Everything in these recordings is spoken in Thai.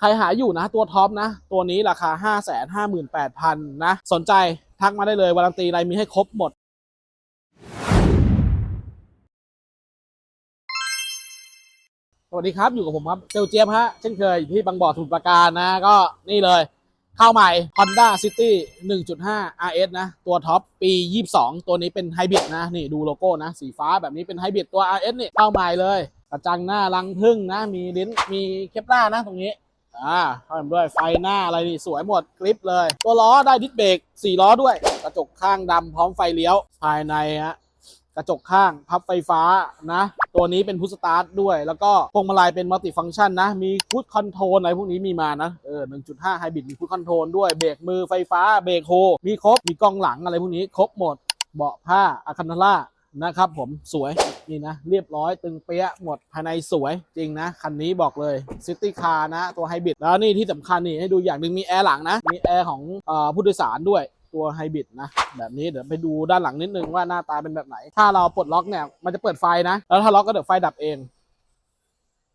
ใครหาอยู่นะตัวท็อปนะ ตัวนี้ราคา 5 5 8 0 0 0 นะ สนใจทักมาได้เลย วารันตีอะไรมีให้ครบหมดสวัสดีครับ อยู่กับผมครับเจลเจี๊ยบฮะ เช่นเคยอยู่ที่บางบ่อสมุทรปราการนะ ก็นี่เลย เข้าใหม่ Honda City 1.5 RS นะ ตัวท็อปปี 22 ตัวนี้เป็นไฮบริดนะ นี่ดูโลโก้นะ สีฟ้าแบบนี้เป็นไฮบริดตัว RS นี่เข้าใหม่เลยกระจังหน้ารังพึ่งนะ มีลิ้นมีเคปล่านะตรงนี้ อ่าเข้ามาด้วยไฟหน้าอะไรนี่สวยหมดกริปเลย ตัวล้อได้ดิสเบรก4ล้อด้วย กระจกข้างดำพร้อมไฟเลี้ยวภายในฮะกระจกข้างพับไฟฟ้านะ ตัวนี้เป็นพุทสตาร์ทด้วย แล้วก็พวงมาลัยเป็นมัลติฟังก์ชันนะ มีคูดคอนโทรลอะไรพวกนี้มีมานะเออ1.5ไฮบริดมีคูดคอนโทรลด้วยเบรกมือไฟฟ้าเบรกโฮมีครบมีกล้องหลังอะไรพวกนี้ครบหมดเบาะผ้าอะคันธาร่า นะครับผมสวยนี่นะ เรียบร้อยตึงเปี้ยหมดภายในสวยจริงนะ คันนี้บอกเลยซิตี้คาร์นะ ตัวไฮบริดแล้วนี่ที่สำคัญนี่ให้ดูอย่างหนึ่งมีแอร์หลังนะ มีแอร์ของอผู้โดยสารด้วยตัวไฮบริดนะ แบบนี้เดี๋ยวไปดูด้านหลังนิดนึงว่าหน้าตาเป็นแบบไหน ถ้าเราปลดล็อกเนี่ย มันจะเปิดไฟนะ แล้วถ้าล็อกก็เดี๋ยวไฟดับเอง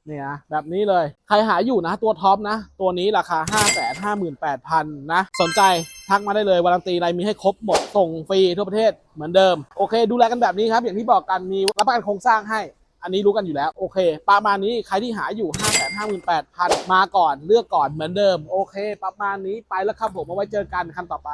เนี่ยนะแบบนี้เลย ใครหาอยู่นะ ตัวท็อปนะ ตัวนี้ราคา 5 5 8 0 0 0นะ สนใจ ทักมาได้เลยวารันตีอะไรมีให้ครบหมดส่งฟรีทั่วประเทศเหมือนเดิมโอเค ดูแลกันแบบนี้ครับ อย่างที่บอกกันมีรับประกันโครงสร้างให้ อันนี้รู้กันอยู่แล้วโอเค ประมาณนี้ใครที่หาอยู่ 5 5 8 0 0 0 มาก่อนเลือกก่อนเหมือนเดิม โอเค ประมาณนี้ไปแล้วครับผมเอาไว้เจอกันคันต่อไป